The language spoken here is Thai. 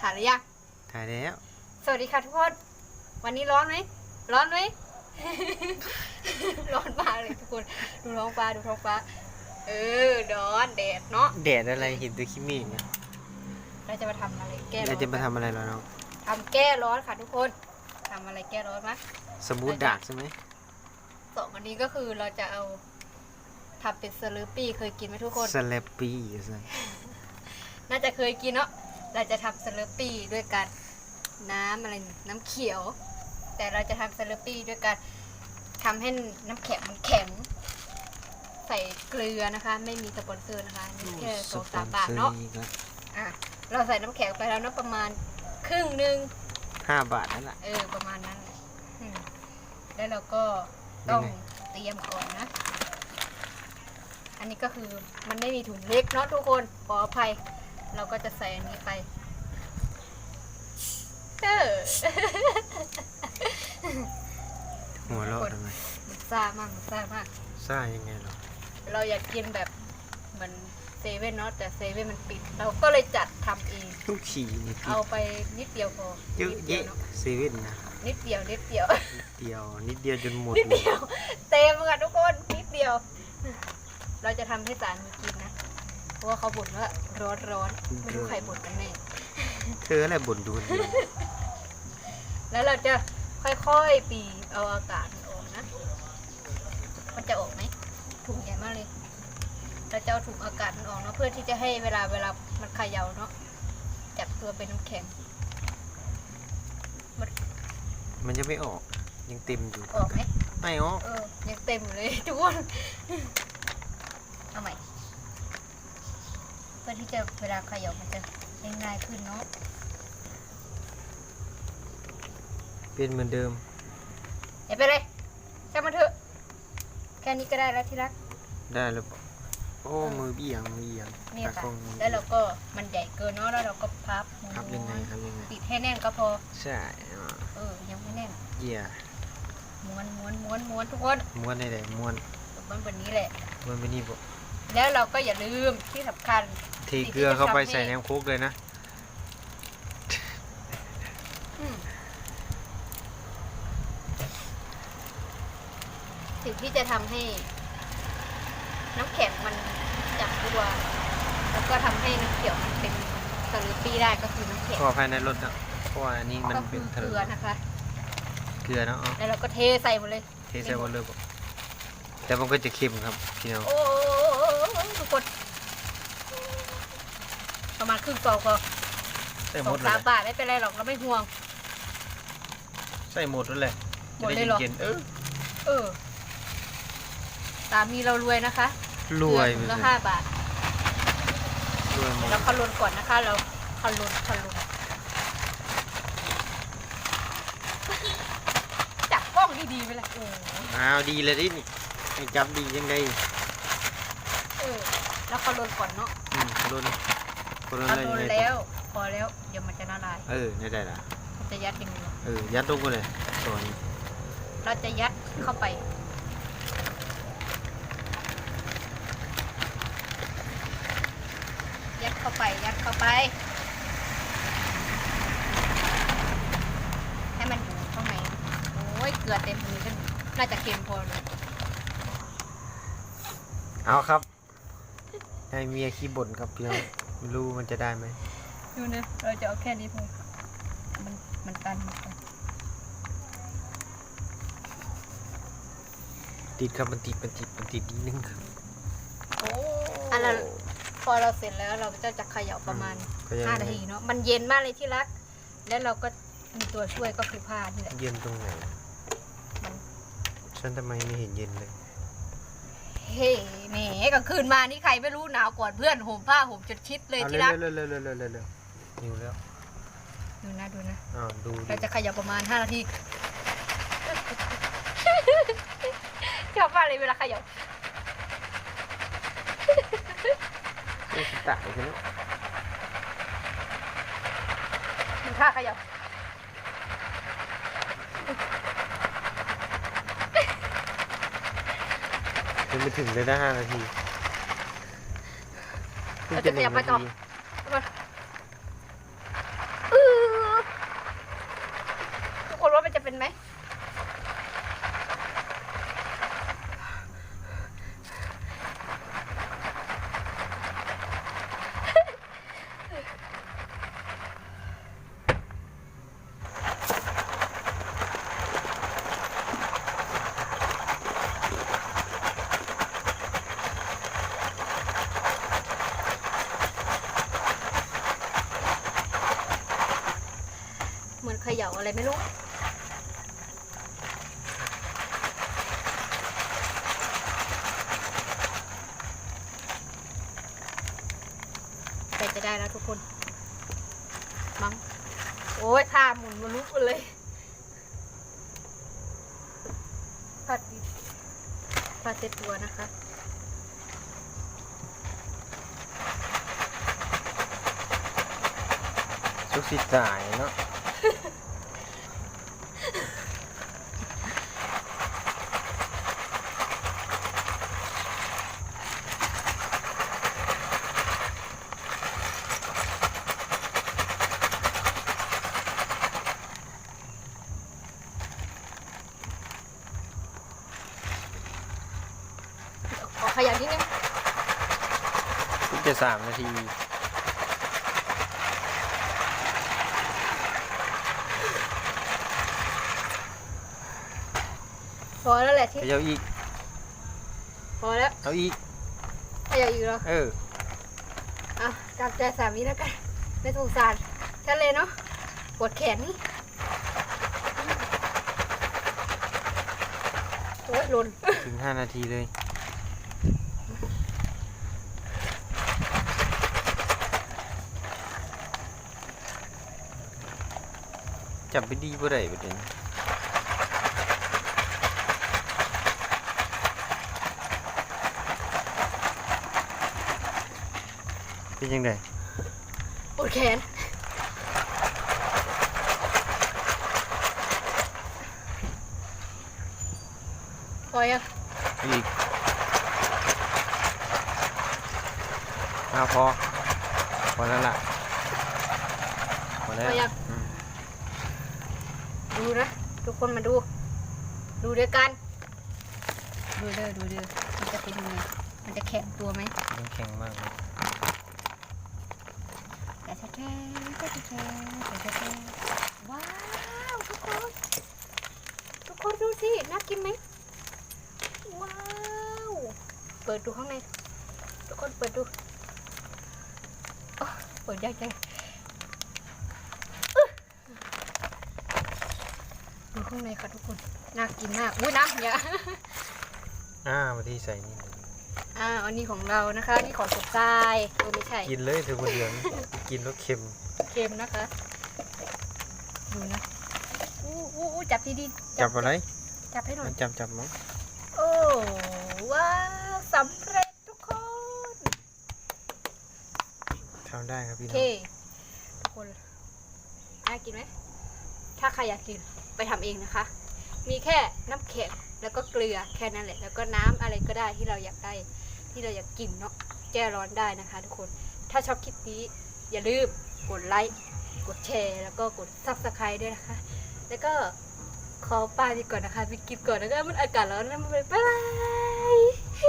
ถ่ายหรือยังถ่ายแล้ว สวัสดีค่ะทุกคน วันนี้ร้อนไหม ร้อนไหม ร้อนมากเลยทุกคน ดูท้องฟ้า ดูท้องฟ้า เออร้อนแดดเนาะ แดดอะไรเห็นแตัวขี้เมฆเนี่ยเราจะมาทำอะไรแก้ร้อนเราจะมาทำอะไรเหรอน้องทำแก้ร้อนค่ะทุกคนทำอะไรแก้ร้อนมะ สมูทดาร์กใช่ไหมสองอันนี้ก็คือเราจะเอาทำเป็นสลูปปี้เคยกินไหมทุกคน สแลปปี้สิน่าจะเคยกินเนาะ เราจะทำสเลปปี้ด้วยการน้ำอะไรนี่น้ำเขียว แต่เราจะทำสเลปปี้ด้วยการทำให้น้ำแข็งมันแข็ง ใส่เกลือนะคะ ไม่มีสปอนเซอร์นะคะนี่แค่สองสามบาทเนาะอีกแล้วอะเราใส่น้ำแข็งไปแล้วเนาะประมาณครึ่งหนึ่งห้าบาทนั่นแหละเออประมาณนั้นอืมแล้วเราก็ต้องยังไงเตรียมก่อนนะ อันนี้ก็คือมันไม่มีถุงเล็กเนาะทุกคนขออภัย เราก็จะใส่อันนี้ไปเออหัวเราะทำไมมันซ่ามากมันซ่ามาก ซ่ายังไงหรอ เราอยากกินแบบเหมือนเซเว่นเนาะแต่เซเว่นมันปิด เราก็เลยจัดทำเอง ทุกขี่นี่ผิเอาดไปนิดเดียวพอเยอะนิดเดียวแยะเนาะเซเว่นนะนิดเดียวนิดเดียว นิดเดียว นิดเดียวจนหมดนิดเลยเดียว เต็มค่ะทุกคนนิดเดียว เราจะทำให้สารมีกินนะเพ ราะว่าเขาบ่นว่าร้อนร้อนๆไม่รู้ใครบ่นกันแน่ เธออะไรบ่นดูคนเดียวแล้วเราจะค่อยๆ ปีเอาอากาศมันออกนะ มันจะออกไหมถุงใหญ่มากเลย เราจะเอาถุงอากาศมันออกเนาะเพื่อที่จะให้เวลาเวลามันเขย่าเนาะจับตัวเป็นน้ำแข็งมันจะไม่ออกยังเต็มอยู่ออกไหมไม่ออกเออยังเต็มอยู่เลยทุกคน เอาใหม่เพื่อ ที่จะเวลาเขย่ามันจะได้ง่ายขึ้นเนาะเป็นเหมือนเดิมอย่าไปเลยช่างมันเถอะแค่นี้ก็ได้แล้วที่รัก ได้แล้วปะโอ้มือเบี่ยงมือเบี่ยงเนี่ยตาค่ะกล้องมือแล้วเราก็มันใหญ่เกินเนาะแล้วเราก็พับครับยังไงครับยังไงปิดให้แน่นก็พอ ใช่อ่าเออยังไม่แน่นเยี่ยม้วนม้วนม้วนม้วนทุกคนม้วนได้เลยม้วนมันแบบนี้แหละม้วนไปนี่ปะแล้วเราก็อย่าลืมที่สำคัญ เทเกลือเข้าไปใส่แหนมโคกเลยนะ อืมสิ่งที่จะทำให้น้ำแข็งมันจับตัวแล้วก็ทำให้น้ำเขียวมันเป็นสลูปปี้ได้ก็คือน้ำแข็งก็ภายในรถนะเพราะว่าอันนี้มันก็เป็คืนอถนเกลืนอนะคะ เกลือเนาะอ๋อแล้วเราก็เทใส่หมดเลย เทใส่หมดเลยปะแต่มันก็จะเค็มครับพี่น้อง โอ้ทุกคน ประมาณครึ่งซองพอใส่สหมอดงเลสามยบาทไม่เป็นไรหรอกเราไม่ห่วง ใส่หมดเลยหมดเลยเหรอจะไย็นๆเออเออสามีเรารวยนะคะรวยเดือนไปละเลยห้าบาทรวยหมดเราคำนวณก่อนนะคะ เราคำนวณคำนวณจับกล้องดีๆไปเลยโอ้โหอ้าวดีเลยดินี่ไม่จับดียังไงเออแล้วคำนวณก่อนเนาะอืมคนละ คนละคำเลยนวณยังไงแล้ว พอแล้วเดี๋ยวมันจะละลายเออได้ได้ละมันจะยัดอย่างนี้เออยัดลงไปเลยตัวนี้เราจะยัดเข้าไป ยัดเข้าไป ยัดเข้าไป ให้มันอยู่ข้างในโอ้ยเกลือเต็มมือกันน่าจะเค็มพอเลยเอาครับให้เมียขี้บ่นครับพี่น้อง ไม่รู้มันจะได้ไหมดูนะเราจะเอาแค่นี้พอมันมันตันมันตันติดครับมันติดมันติดมันติดนิดนึงครับโอ้อันนั้นพอเราเสร็จแล้วเราก็จะเขย่าประมาณก็ยัง5นาทีเนาะมันเย็นมากเลยที่รัก แล้วเราก็มีตัวช่วยก็คือผ้านี่แหละเย็นตรงไหน มัน ฉันทำไมไม่เห็นเย็นเลย เฮ้แหมกลางคืนมานี่ใครไม่รู้หนาวก่อนเพื่อนห่มผ้าห่มจนชิดเลยเอาที่รัก เร็วเร็วเร็วเร็วเร็วเร็วหิวแล้วดูนะดูนะอ้าวดูดิเราจะขยับประมาณ 5 นาทีชอบมากเลยเวลาขยับโอ้ยตายใช่ไหมดูท่าขยับ ยังไม่ถึงเลยนะห้านาทีพิ่งเราจะขยับไปต่อหนึ่งนาที เขย่า อะไรไม่รู้ไปจะได้แล้วทุกคน มั้ง โอ้ยท่าหมุนมาลุกเลยผัดดิผัดเต็มตัวนะคะสุกสิตายเนาะ ขอขยับนิดนึงเพิ่งจะสามนาที พอแล้วแหละที่เขย่าอีก พอแล้วเอาอีก ขยับอีกแล้วเออ อะตามใจสามีแล้วกันไม่สงสารฉันเลยเนาะปวดแขนนี่โอ้ยหล่น ถึงห้านาทีเลย จับไปดีบ่ได้ประเด็นเป็นยังไงปวดแขนพอยังอีกเอาพอพอแล้วล่ะพอแล้วพอยังอืม ดูนะ ทุกคนมาดู ดูด้วยกัน ดูเด้อดูเด้อมันจะเป็นยังไงมันจะแข็งตัวไหมมันแข็งมากเลยแต่แท้แท้แต่แท้แท้แต่แท้แท้ว้าวทุกคน ทุกคนดูสิน่ากินไหมว้าวเปิดดูข้างในทุกคนเปิดดูโอ้เปิดยากจังอึ๊ะดู ข้างในค่ะทุกคน น่ากินมาก อุ้ยน้ำอย่าอ่ามาที่ใส่นี่ อ่าอันนี้ของเรานะคะ นี่ของสุดทรายเออไม่ใช่ กินเลยเธอคนเดียวนี่ กินแล้วเค็ม เค็มนะคะ ดูนะ อู้อู้อู้จับดีๆจับอะไร จับให้หน่อมัยนจับจับมั้งโอ้ว้าวสำเร็จทุกคนทำได้ครับพี่โอน้เคองทุกคนน่ากินไหม ถ้าใครอยากกิน ไปทำเองนะคะ มีแค่น้ำแข็งแล้วก็เกลือแค่นั้นแหละ แล้วก็น้ำอะไรก็ได้ที่เราอยากได้ ที่เราอยากกินเนาะแก้ร้อนได้นะคะ ทุกคน ถ้าชอบคลิปนี้อย่าลืมกดไลค์ กดแชร์ แล้วก็กดซับสไครต์ด้วยนะคะ แล้วก็ขอปาดีก่อนนะคะไปกินก่อนแล้วก็มันอากาศร้อนแล้วมันไปบ๊ายบาย